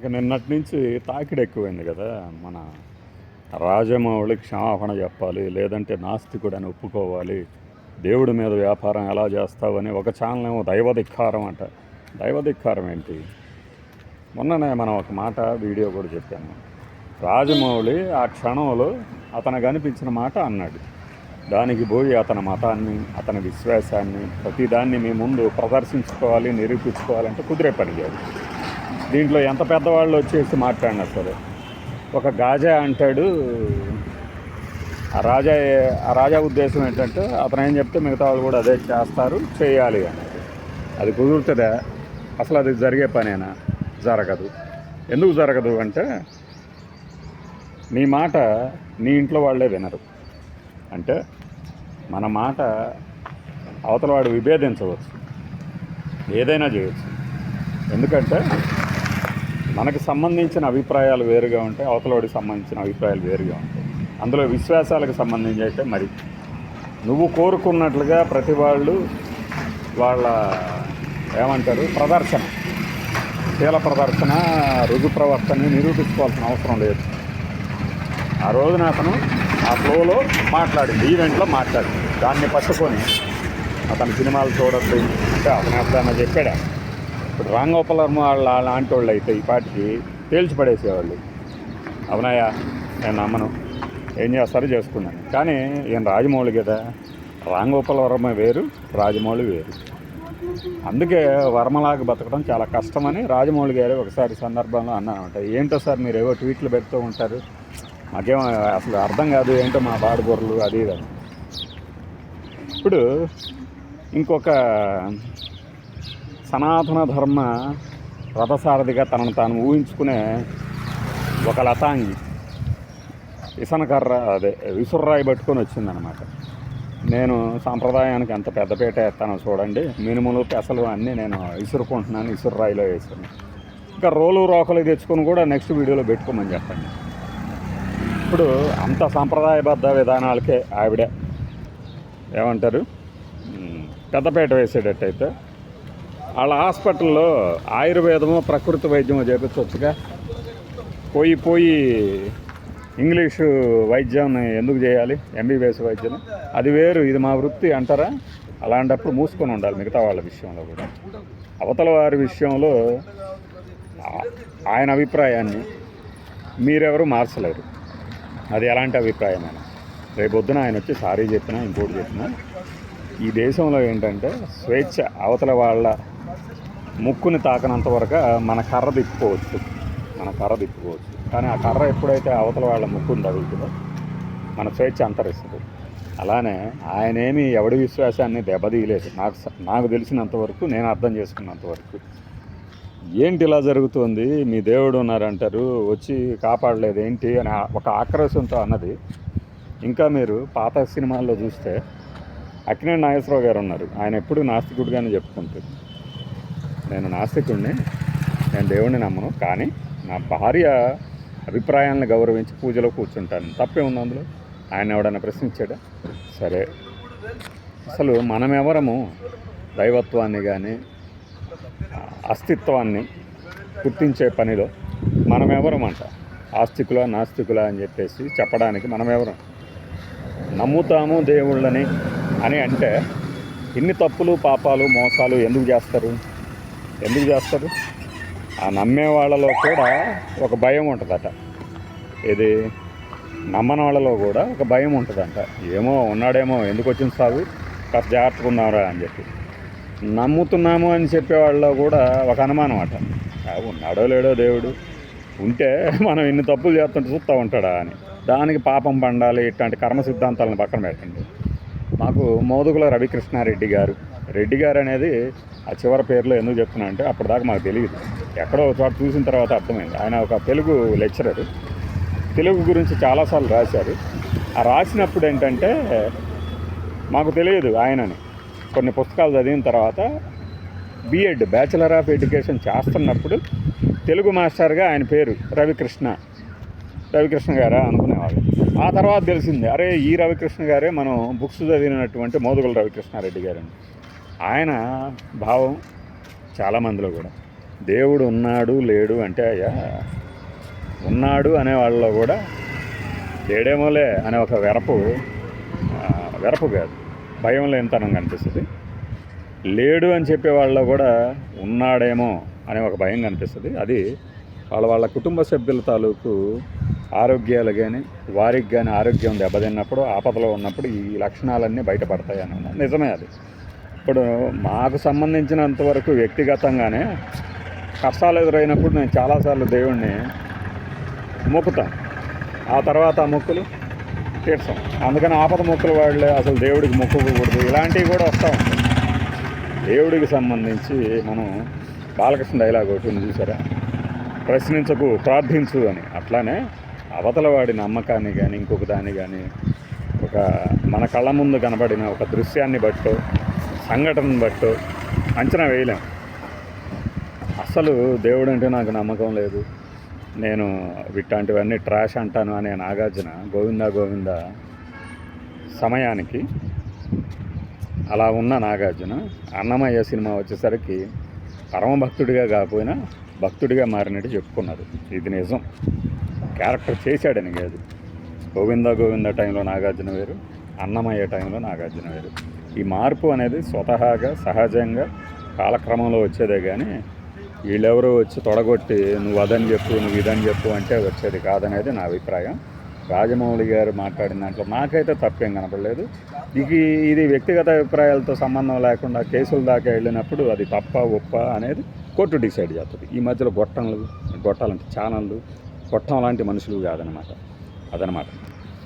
ఇక నిన్నటి నుంచి తాకిడి ఎక్కువైంది కదా. మన రాజమౌళి క్షమాపణ చెప్పాలి లేదంటే నాస్తికుడు అని ఒప్పుకోవాలి దేవుడి మీద వ్యాపారం ఎలా చేస్తావని ఒక ఛానల్ ఏమో దైవధిక్కారం అంట. దైవధిక్కారం ఏంటి? మొన్ననే మనం ఒక మాట వీడియో కూడా చెప్పాను రాజమౌళి ఆ క్షణంలో అతను కనిపించిన మాట అన్నాడు. దానికి పోయి అతని మతాన్ని అతని విశ్వాసాన్ని ప్రతిదాన్ని మీ ముందు ప్రదర్శించుకోవాలి నిరూపించుకోవాలంటే కుదిరే పని కాదు. దీంట్లో ఎంత పెద్దవాళ్ళు వచ్చేసి మాట్లాడినా సరే. ఒక గాజా అంటాడు. ఆ రాజా ఆ రాజా ఉద్దేశం ఏంటంటే అతను ఏం చెప్తే మిగతా వాళ్ళు కూడా అదే చేస్తారు చేయాలి అని అది కుదురుతుందా? అసలు అది జరిగే పనేనా? జరగదు. ఎందుకు జరగదు అంటే నీ మాట నీ ఇంట్లో వాళ్ళే వినరు. అంటే మన మాట అవతల వాడు విభేదించవచ్చు. ఏదైనా చేయొచ్చు. ఎందుకంటే మనకు సంబంధించిన అభిప్రాయాలు వేరుగా ఉంటాయి అవతలవాడికి సంబంధించిన అభిప్రాయాలు వేరుగా ఉంటాయి. అందులో విశ్వాసాలకు సంబంధించి అయితే మరి నువ్వు కోరుకున్నట్లుగా ప్రతి వాళ్ళు వాళ్ళ ఏమంటారు ప్రదర్శన శీల ప్రదర్శన రుజు ప్రవర్తనని నిరూపించుకోవాల్సిన అవసరం లేదు. ఆ రోజున అతను ఆ ఫ్లోలో మాట్లాడింది ఈవెంట్లో మాట్లాడింది. దాన్ని పట్టుకొని అతను సినిమాలు చూడద్దు అంటే అతను ఎప్పుడన్నా చెప్పాడా? ఇప్పుడు రాంగోపాలర్మ వాళ్ళ లాంటి వాళ్ళు అయితే ఈ పాటికి తేల్చి పడేసేవాళ్ళు అవునాయా నేను నమ్మను. ఏం చేస్తారో చేసుకున్నాను. కానీ ఈయన రాజమౌళి కదా. రాంగోపాల వర్మ వేరు రాజమౌళి వేరు. అందుకే వర్మలాగా బతకడం చాలా కష్టమని రాజమౌళి గారు ఒకసారి సందర్భంలో అన్నానమాట ఏంటో సార్ మీరు ఏవో ట్వీట్లు పెడుతూ ఉంటారు. మాకేమో అసలు అర్థం కాదు ఏంటో మా బాడుబొర్రలు అది ఇది ఇప్పుడు ఇంకొక సనాతన ధర్మ రథసారథిగా తనను తాను ఊహించుకునే ఒక లతాంగి. ఇసనకర్ర అదే విసుర్రాయి పట్టుకొని వచ్చిందనమాట నేను సాంప్రదాయానికి ఎంత పెద్దపేట వేస్తానో చూడండి. మినుములు పెసలు అన్నీ నేను ఇసురుకుంటున్నాను ఇసుర్రాయిలో వేసాను ఇంకా రోలు రోకలు తెచ్చుకొని కూడా నెక్స్ట్ వీడియోలో పెట్టుకోమని చెప్పండి. ఇప్పుడు అంత సాంప్రదాయబద్ధ విధానాలకే ఆవిడ. ఏమంటారు? పెద్దపేట వేసేటట్టయితే వాళ్ళ హాస్పిటల్లో ఆయుర్వేదము ప్రకృతి వైద్యము చేపించవచ్చుగా. పోయి పోయి ఇంగ్లీషు వైద్యం ఎందుకు చేయాలి? ఎంబీబీఎస్ వైద్యం అది వేరు ఇది మా వృత్తి అంటారా? అలాంటప్పుడు మూసుకొని ఉండాలి మిగతా వాళ్ళ విషయంలో కూడా. అవతల వారి విషయంలో ఆయన అభిప్రాయాన్ని మీరెవరు మార్చలేరు. అది ఎలాంటి అభిప్రాయమైనా. రేపొద్దున ఆయన వచ్చి సారీ చెప్పినా ఇంకోటి చెప్పినా ఈ దేశంలో ఏంటంటే స్వేచ్ఛ అవతల వాళ్ళ ముక్కుని తాకనంత వరకు మన కర్ర తిప్పుకోవచ్చు. మన కర్ర తిప్పుకోవచ్చు. కానీ ఆ కర్ర ఎప్పుడైతే అవతల వాళ్ళ ముక్కుని తగులుతుందో మన స్వేచ్ఛ అంతరిస్తుంది. అలానే ఆయనేమి ఎవడి విశ్వాసాన్ని దెబ్బతీయలేదు. నాకు స- నాకు తెలిసినంతవరకు నేను అర్థం చేసుకున్నంతవరకు ఏంటి ఇలా జరుగుతుంది? మీ దేవుడు ఉన్నారంటారు. వచ్చి కాపాడలేదు ఏంటి అని ఒక ఆక్రోశంతో అన్నది. ఇంకా మీరు పాత సినిమాల్లో చూస్తే అక్కినేని నాగేశ్వరరావు గారు ఉన్నారు. ఆయన ఎప్పుడు నాస్తికుడిగానే చెప్పుకుంటారు. నేను నాస్తికుడిని నేను దేవుడిని నమ్మను కానీ నా భార్య అభిప్రాయాలను గౌరవించి పూజలో కూర్చుంటాను. తప్పే ఉంది అందులో? ఆయన ఎవడన్నా ప్రశ్నించాడా? సరే. అసలు మనమెవరము? దైవత్వాన్ని కానీ అస్తిత్వాన్ని గుర్తించే పనిలో మనమెవరమంట? ఆస్తికుల నాస్తికుల అని చెప్పేసి చెప్పడానికి మనమెవరం? నమ్ముతాము దేవుళ్ళని అని అంటే ఇన్ని తప్పులు పాపాలు మోసాలు ఎందుకు చేస్తారు? ఎందుకు చేస్తారు? ఆ నమ్మే వాళ్ళలో కూడా ఒక భయం ఉంటుందట. ఇది నమ్మని వాళ్ళలో కూడా ఒక భయం ఉంటుందంట. ఏమో ఉన్నాడేమో ఎందుకు వచ్చింది సాగు? కాస్త జాగ్రత్తగా ఉన్నారా అని చెప్పి. నమ్ముతున్నాము అని చెప్పే వాళ్ళలో కూడా ఒక అనుమానం అట. ఉన్నాడో లేడో దేవుడు. ఉంటే మనం ఇన్ని తప్పులు చేస్తుంటే చూస్తూ ఉంటాడా అని. దానికి పాపం పండాలి ఇట్లాంటి కర్మ సిద్ధాంతాలను పక్కన పెట్టండి. మాకు మోదుగుల రవికృష్ణారెడ్డి గారు రెడ్డి గారు అనేది ఆ చివరి పేరులో ఎందుకు చెప్తున్నా అంటే అప్పటిదాకా మాకు తెలియదు. ఎక్కడో ఒక చోట చూసిన తర్వాత అర్థమైంది. ఆయన ఒక తెలుగు లెక్చరర్. తెలుగు గురించి చాలాసార్లు రాశారు. ఆ రాసినప్పుడు ఏంటంటే మాకు తెలియదు ఆయనని. కొన్ని పుస్తకాలు చదివిన తర్వాత బీఎడ్ బ్యాచిలర్ ఆఫ్ ఎడ్యుకేషన్ చేస్తున్నప్పుడు తెలుగు మాస్టర్గా ఆయన పేరు రవికృష్ణ రవికృష్ణ గారా అనుకునేవాళ్ళు. ఆ తర్వాత తెలిసింది అరే ఈ రవికృష్ణ గారే మనం బుక్స్ చదివినటువంటి మోదుగుల రవికృష్ణారెడ్డి గారని ఆయన భావం చాలామందిలో కూడా. దేవుడు ఉన్నాడు లేడు అంటే అయ్యా ఉన్నాడు అనే వాళ్ళలో కూడా లేడేమోలే అనే ఒక వెరపు వెరపు కాదు భయం లేనితనం కనిపిస్తుంది. లేడు అని చెప్పే వాళ్ళలో కూడా ఉన్నాడేమో అనే ఒక భయం కనిపిస్తుంది. అది వాళ్ళ వాళ్ళ కుటుంబ సభ్యుల తాలూకు ఆరోగ్యాలు కానీ వారికి కానీ ఆరోగ్యం దెబ్బతిన్నప్పుడు ఆపదలో ఉన్నప్పుడు ఈ లక్షణాలన్నీ బయటపడతాయి అన్న నిజమే అది. ఇప్పుడు మాకు సంబంధించినంత వరకు వ్యక్తిగతంగానే కష్టాలు ఎదురైనప్పుడు నేను చాలాసార్లు దేవుణ్ణి మొక్కుతాను. ఆ తర్వాత ఆ మొక్కులు తీర్చాం. అందుకని ఆపద మొక్కులు వాళ్ళే అసలు దేవుడికి మొక్కుకూడదు ఇలాంటివి కూడా వస్తూ ఉంటాయి. దేవుడికి సంబంధించి మనం బాలకృష్ణ డైలాగ్ ఒకటి ఉంది చూసారా? ప్రశ్నించకు ప్రార్థించు అని. అట్లానే అవతల వాడి నమ్మకాన్ని కానీ ఇంకొక దాన్ని కానీ ఒక మన కళ్ళ ముందు కనబడిన ఒక దృశ్యాన్ని బట్టి సంఘటనను బట్టు అంచనా వేయలేం. అసలు దేవుడు అంటే నాకు నమ్మకం లేదు. నేను ఇట్లాంటివన్నీ ట్రాష్ అంటాను అనే నాగార్జున గోవిందా గోవింద సమయానికి అలా ఉన్న నాగార్జున అన్నమయ్య సినిమా వచ్చేసరికి పరమభక్తుడిగా కాకపోయినా భక్తుడిగా మారినట్టు చెప్పుకున్నారు ఇది నిజం. క్యారెక్టర్ చేశాడని కాదు. గోవింద గోవింద టైంలో నాగార్జున వేరు అన్నమయ్య టైంలో నాగార్జున వేరు. ఈ మార్పు అనేది స్వతహాగా సహజంగా కాలక్రమంలో వచ్చేదే కానీ వీళ్ళెవరో వచ్చి తొడగొట్టి నువ్వు అదని చెప్పు నువ్వు ఇదని చెప్పు అంటే వచ్చేది కాదనేది నా అభిప్రాయం. రాజమౌళి గారు మాట్లాడిన దాంట్లో నాకైతే తప్పేం కనపడలేదు. ఇది ఇది వ్యక్తిగత అభిప్రాయాలతో సంబంధం లేకుండా కేసుల దాకా వెళ్ళినప్పుడు అది తప్ప ఒప్ప అనేది కోర్టు డిసైడ్ చేస్తుంది. ఈ మధ్యలో గొట్టంలు గొట్టాలంటే ఛానళ్ళు గొట్టం లాంటి మనుషులు కాదనమాట అదనమాట